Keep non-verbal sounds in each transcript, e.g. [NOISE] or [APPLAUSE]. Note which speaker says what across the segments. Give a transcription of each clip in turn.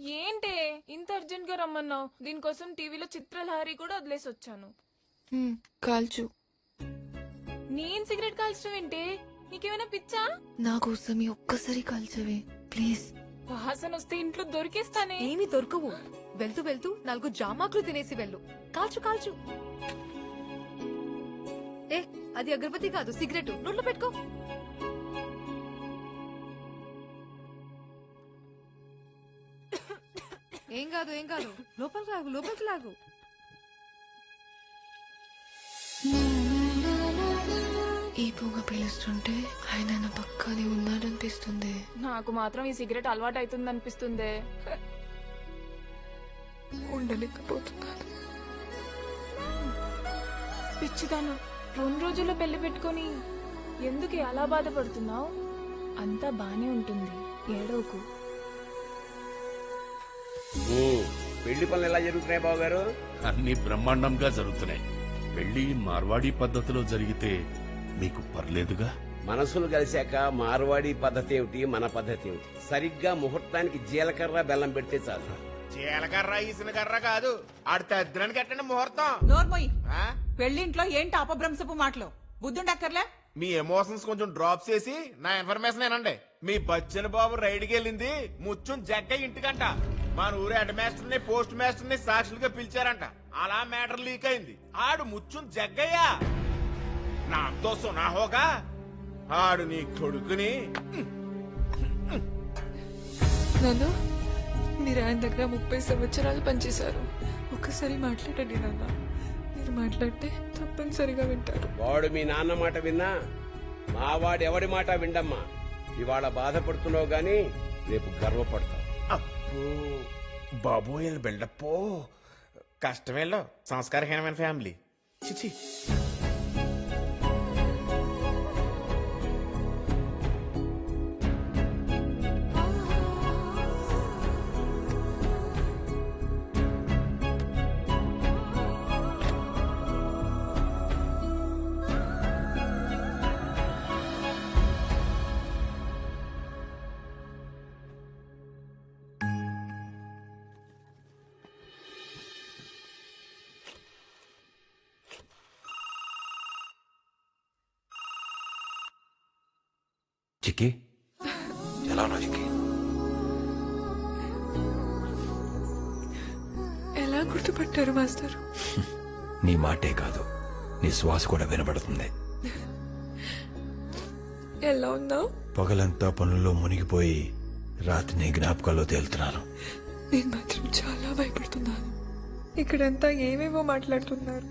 Speaker 1: ఏంటే? ఇంత అర్జెంట్గా రమ్మన్నావు. దీనికోసం టీవీలో చిత్రలహరి కూడా వదిలేసి వచ్చాను
Speaker 2: హ్మ్, కాల్చు.
Speaker 1: నేను సిగరెట్ కాల్చడం ఏంటే? నీకేమైనా పిచ్చా?
Speaker 2: నా కోసం ఒక్కసారి కాల్చవే ప్లీజ్.
Speaker 1: వాసన వస్తే ఇంట్లో దొరికేస్తానే.
Speaker 3: ఏమి దొరకవు. వెళ్తూ వెళ్తూ నాలుగు జామాకులు తినేసి వెళ్ళు. కాల్చు కాల్చు. ఏ అది అగరబత్తి కాదు సిగరెట్ నోట్లో పెట్టుకో. ఏం కాదు ఏం కాదు. లోపలికి లాగు లోపలికి లాగు.
Speaker 2: ఈ పొగ పీలుస్తుంటే ఆయన నా పక్కనే ఉన్నాడనిపిస్తుంది.
Speaker 1: నాకు మాత్రం ఈ సిగరెట్ అలవాటు అవుతుంది అనిపిస్తుందే
Speaker 2: ఉండలేకపోతున్నాను.
Speaker 1: పిచ్చిదాను రెండు రోజుల్లో పెళ్ళి పెట్టుకొని ఎందుకు అలా బాధపడుతున్నావు? అంతా బానే ఉంటుంది ఏడవకు.
Speaker 4: ఉమ్, పెళ్ళి పనులు ఎలా జరుగుతున్నాయి బాబు గారు
Speaker 5: అన్ని బ్రహ్మాండంగా జరుగుతున్నాయి. పెళ్ళి మార్వాడి పద్ధతిలో జరిగితే మీకు పర్లేదుగా?
Speaker 4: మనసులు కలిశాక మార్వాడి పద్ధతి ఏమిటి మన పద్ధతి ఏమిటి? సరిగ్గా ముహూర్తానికి జీలకర్ర బెల్లం పెడితే చాలు.
Speaker 6: జీలకర్ర ఈసిన కర్ర కాదు. ఆడు ఎట్టండి ముహూర్తం.
Speaker 7: నోర్మోయ్.
Speaker 6: ఆ?
Speaker 7: పెళ్ళింట్లో ఏంటి అపభ్రంశపు మాటలు? బుద్ధుండక్కర్లే?
Speaker 6: మీ ఎమోషన్స్ కొంచెం డ్రాప్ చేసి నా ఇన్ఫర్మేషన్ ఏనండి? మీ బచ్చన్ బాబు రైడ్కి వెళ్ళింది. ముచ్చుం జగ్గ ఇంటికంట. మన ఊరు హెడ్ మాస్టర్ని పోస్ట్ మాస్టర్ని సాక్షులుగా పిలిచారంట. అలా మ్యాటర్ లీక్ అయింది. ఆడు ముచ్చుం జగ్గయ్యా. నాతో సునాహోగా ఆడు నీ కొడుకుని.
Speaker 2: నాన్న మీరు ఆయన దగ్గర ముప్పై సంవత్సరాలు పనిచేశారు. ఒక్కసారి మాట్లాడండి నాన్న. మీరు మాట్లాడితే తప్పనిసరిగా వింటారు.
Speaker 4: వాడు మీ నాన్న మాట విన్నా మా వాడు ఎవడి మాట విండమ్మా? ఇవాళ బాధపడుతున్నావు గాని రేపు గర్వపడతావు.
Speaker 6: అప్పు బాబోయ్ బిల్డప్పో కష్టమేలో సంస్కారహీనమైన ఫ్యామిలీ. చిచి.
Speaker 8: చిక్కి ఎలా ఉన్నావు చిక్కి
Speaker 2: ఎలా గుర్తుపట్టారు మాస్టర్? [LAUGHS]
Speaker 8: నీ మాటే కాదు నీ శ్వాస కూడా వినబడుతుంది.
Speaker 2: ఎలా ఉన్నావు?
Speaker 8: పగలంతా పనుల్లో మునిగిపోయి రాత్రి నీ జ్ఞాపకాల్లో తేలుతున్నాను.
Speaker 2: నేను మాత్రం చాలా భయపడుతున్నాను. ఇక్కడంతా ఏమేమో మాట్లాడుతున్నారు.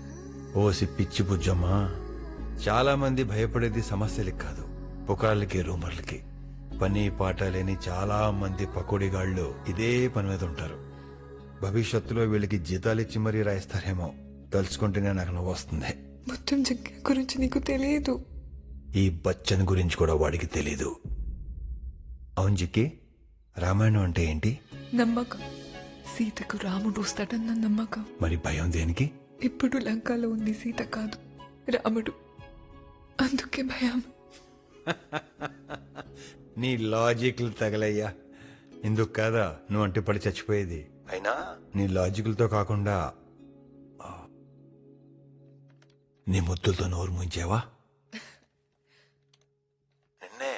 Speaker 8: ఓసి పిచ్చి బుజ్జమ్మా చాలా మంది భయపడేది సమస్యలకి కాదు. పుకార్లకి రూమర్లకి. పని పాట లేని చాలా మంది పకోడిగాళ్ళు ఇదే పని మీద ఉంటారు. భవిష్యత్తులో వీళ్ళకి జీతాలు ఇచ్చి మరీ రాయిస్తారేమో. తలుచుకుంటేనే నాకు నువ్వు వస్తుంది.
Speaker 2: మొత్తం జగ్గ గురించి నీకు తెలియదు
Speaker 8: ఈ బచ్చన్ గురించి కూడా వాడికి తెలీదు. అవును జిక్కి రామాయణం అంటే ఏంటి?
Speaker 2: నమ్మకం. సీతకు రాముడు వస్తాడన్న నమ్మకం.
Speaker 8: మరి భయం దేనికి?
Speaker 2: ఇప్పుడు లంకలో ఉంది సీత కాదు రాముడు. అందుకే భయం. [LAUGHS]
Speaker 8: నీ లాజిక్లు తగలయ్యా. ఇందుకు కాదా? నువ్వు అంటే పడి చచ్చిపోయేది. అయినా? నీ లాజిక్లతో కాకుండా నీ ముద్దులతో నోరు ముంచావా? [LAUGHS] నిన్నే.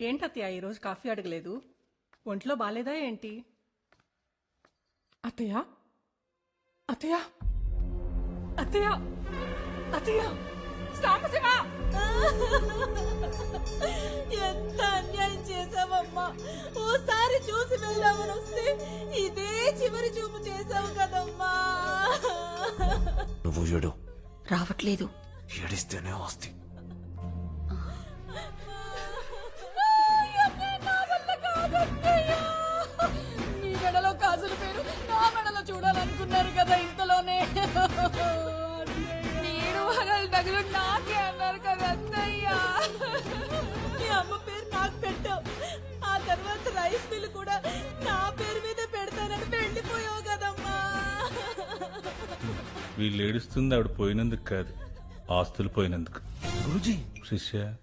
Speaker 7: ఏంటత్తయ్య ఈరోజు కాఫీ అడగలేదు? ఒంట్లో బాలేదా ఏంటి? అత్తయ్య? అత్తయ్య? అత్తయ్య? అత్తయ్య? సాంబశివ!
Speaker 9: ఎంత అన్యాయం చేసావమ్మా ఓసారి చూసి వెళ్దామని వస్తే ఇదే చివరి చూపు చేసావు కదమ్మా.
Speaker 8: నువ్వు చూడు
Speaker 9: రావట్లేదు.
Speaker 8: ఏడిస్తేనే వస్తాయి
Speaker 9: ఇంతలోనే. నేను వగల తగులు నాకే అన్నారు కదా అత్తయ్యా.
Speaker 1: మీ అమ్మ పేరు నాకు
Speaker 9: పెట్టావు. ఆ తర్వాత రైస్ బిల్ కూడా నా పేరు మీద పెడతానని వెళ్ళిపోయావు కదమ్మా.
Speaker 10: వీళ్ళు ఏడుస్తుంది ఆవిడ పోయినందుకు కాదు ఆస్తులు పోయినందుకు.
Speaker 6: గురుజీ.
Speaker 10: శిష్య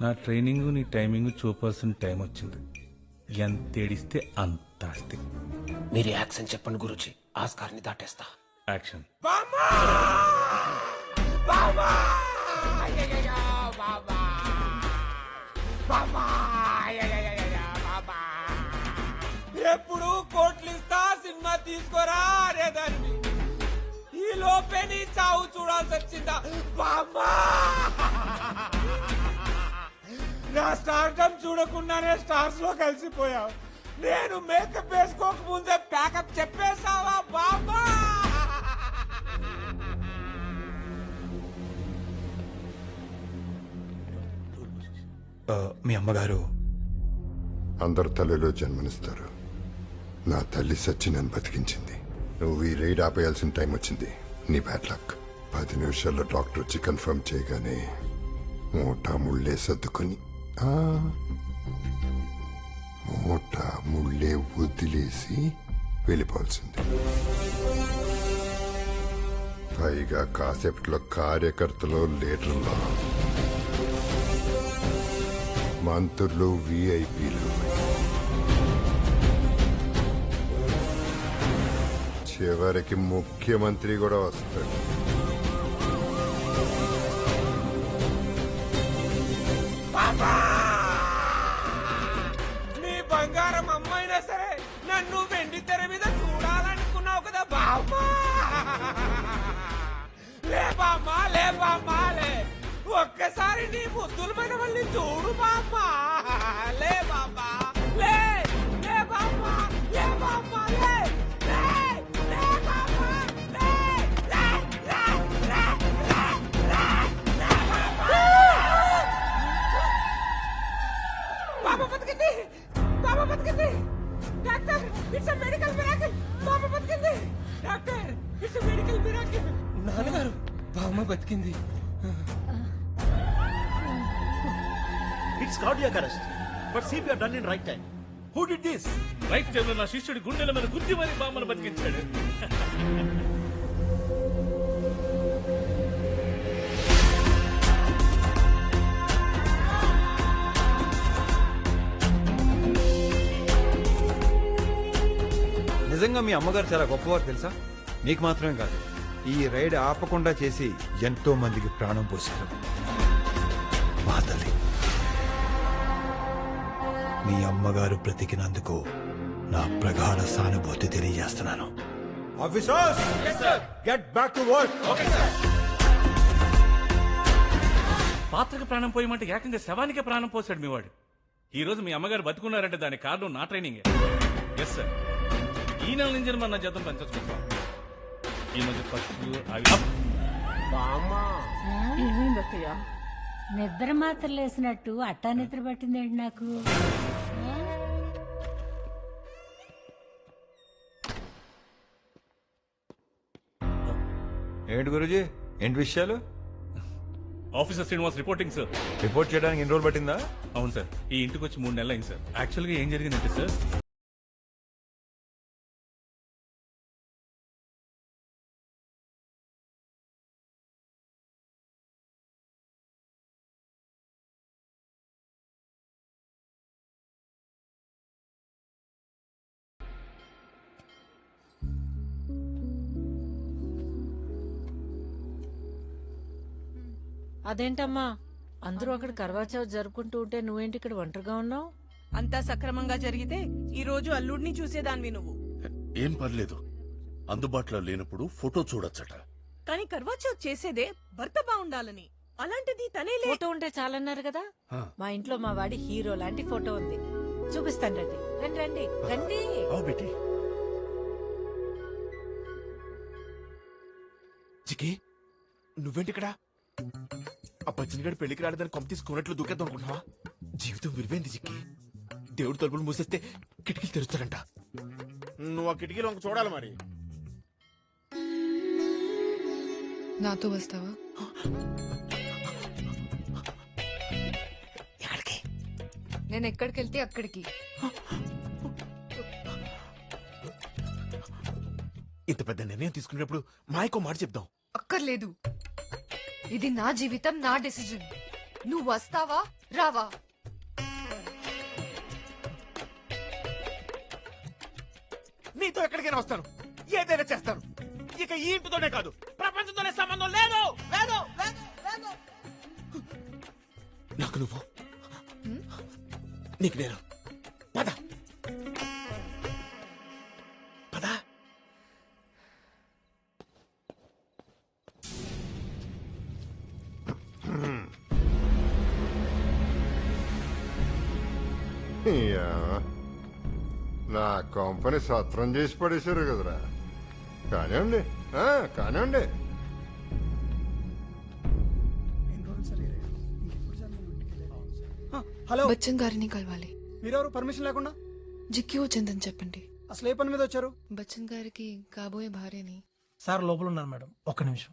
Speaker 10: నా ట్రైనింగ్ నీ టైమింగ్ చూపాల్సిన టైం వచ్చింది. ఎంత ఏడిస్తే అంత. ఆస్తి
Speaker 4: మీరు యాక్షన్ చెప్పండి గురుజీ. ఆస్కార్ని దాటేస్తా.
Speaker 10: యాక్షన్.
Speaker 6: ఎప్పుడు కోట్లు ఇస్తా సినిమా తీసుకోరా అనే దాన్ని ఈ లోపే నీ చావు చూడాల్సి వచ్చిందా? బామ్మా నా స్టార్టం చూడకుండానే స్టార్స్లో కలిసిపోయావు. నేను మేకప్ వేసుకోక ముందే ప్యాకప్ చెప్పేస్తావా బామ్మా
Speaker 8: ఆ, మీ అమ్మగారు.
Speaker 11: అందరు తల్లిలో జన్మనిస్తారు. నా తల్లి సచ్చి నన్ను బతికించింది. నువ్వు ఈ రైడ్ ఆపేయాల్సిన టైం వచ్చింది. నీ బ్యాడ్ లక్ పది నిమిషాల్లో డాక్టర్ వచ్చి కన్ఫర్మ్ చేయగానే మూటా ముళ్ళే సర్దుకొని ఆ, మూట ముళ్ళే వదిలేసి వెళ్ళిపోవాల్సింది. పైగా కాసేపట్లో కార్యకర్తలు లీడర్లో మంత్రులు విఐపీలు చివరికి ముఖ్యమంత్రి కూడా వస్తాడు.
Speaker 6: పాపా! కదా బామ్మా లే బామ్మా లే బామ్మా లే ఒక్కసారి నీ ముద్దుల మీద మళ్ళీ చూడు బామ్మా లే బామ్మా లే లే బామ్మా లే బామ్మా లే లే లే బామ్మా లే లే లే లే లే లే లే బామ్మా బాబా బతికింది బాబా బతికింది డాక్టర్ ఇట్స్ మెడికల్ మిరాకిల్ బాబా బతికింది డాక్టర్ ఇట్స్ మెడికల్ మిరాకిల్ నాన్నగారు బామ్మ బతికింది.
Speaker 12: It's cardiac arrest but CPR done in right time who did this
Speaker 10: right టైంలో నా శిష్యుడి గుండెల మీద గుద్ది మరి బామ్మను బతికించాడు. [LAUGHS]
Speaker 8: నిజంగా మీ అమ్మగారు చాలా గొప్పవారు తెలుసా? మీకు మాత్రమే కాదు ఈ రైడ్ ఆపకుండా చేసి ఎంతో మందికి ప్రాణం పోశారు. మా తల్లి మీ అమ్మగారు బ్రతికినందుకు నా ప్రగాఢ సానుభూతి తెలియజేస్తున్నాను. Officers! Get back to work
Speaker 10: పాత్రకు ప్రాణం పోయమంటే ఏకంగా శవానికే ప్రాణం పోసాడు మీ వాడు. ఈ రోజు మీ అమ్మగారు బతుకున్నారంటే దానికి కారణం నా ట్రైనింగ్ ఎస్ సార్ ఈ నెల నుంచి మన జీతం పెంచుకుంటాం ఈ మధ్య ఖర్చులు అవి అప్.
Speaker 9: ఏమైంది అత్తయ్య?
Speaker 13: నిద్ర మాత్రం లేసినట్టు అట్టా నిద్ర పట్టిందేంటి నాకు?
Speaker 8: ఏంటి గురుజీ? ఏంటి విషయాలు?
Speaker 10: Officer Srinivas reporting sir.
Speaker 8: Report చేయడానికి ఎన్ని రోజులు పట్టిందా?
Speaker 10: అవును సార్. ఈ ఇంటికి వచ్చి మూడు నెలలు అయింది సార్. యాక్చువల్గా ఏం జరిగిందంటే సార్
Speaker 9: అదేంటమ్మా? అందరూ అక్కడ కర్వాచౌత్ జరుపుకుంటూ ఉంటే నువ్వేంటి ఇక్కడ ఒంటరిగా ఉన్నావు?
Speaker 7: అంతా సక్రమంగా జరిగితే ఈ రోజు అల్లుడిని చూసేదానివి నువ్వు.
Speaker 5: ఏం పర్లేదు. అందుబాటులో లేనప్పుడు ఫోటో చూడొచ్చట.
Speaker 7: కానీ కర్వాచౌత్ చేసేదే భర్త బాగుండాలని అలాంటిది తనే లే
Speaker 9: ఫోటో ఉంటే చాలన్నారు కదా. మా ఇంట్లో మా వాడి హీరో లాంటి ఫోటో ఉంది. చూపిస్తాను రండి. రండి రండి. రండి.
Speaker 5: అవు బేటీ
Speaker 6: చికి నువ్వేంటి ఇక్కడ? ఆ బచ్చనిగాడు పెళ్ళికి రాలేదని కొంప తీసుకున్నట్లు దూకేద్దాం అనుకుంటున్నావా? జీవితం విలువైంది చిక్కి దేవుడు తలుపులు మూసేస్తే కిటికీలు తెరుస్తాడంట. నువ్వు ఆ కిటికీలు చూడాలి మరి.
Speaker 2: నాతో వస్తావా?
Speaker 6: ఎక్కడికి?
Speaker 2: నేను ఎక్కడికి వెళ్తే అక్కడికి.
Speaker 14: ఇంత పెద్ద నిర్ణయం తీసుకునేటప్పుడు మాయకో మాట చెప్దాం.
Speaker 3: అక్కర్లేదు. ఇది నా జీవితం నా డెసిజన్ నువ్వు వస్తావా రావా?
Speaker 14: నీతో ఎక్కడికైనా వస్తాను. ఏదైనా చేస్తాను. ఇక ఈ ఇంటితోనే కాదు ప్రపంచంతోనే సంబంధం లేదు లేదు. నాకు నువ్వు. నీకు నేను. పద.
Speaker 11: కంపెనీ సత్రం చేసి పడేశారు కదరా. కానివ్వండి. కానివ్వండి.
Speaker 2: హలో. బచ్చన్ గారిని కలవాలి.
Speaker 15: మీరెవరు? పర్మిషన్ లేకుండా?
Speaker 2: జిక్కి వచ్చిందని చెప్పండి.
Speaker 15: అసలు ఏ పని మీద వచ్చారు?
Speaker 2: బచ్చన్ గారికి కాబోయే భార్యని
Speaker 15: సార్ లోపల ఉన్నారు మేడం. ఒక్క నిమిషం.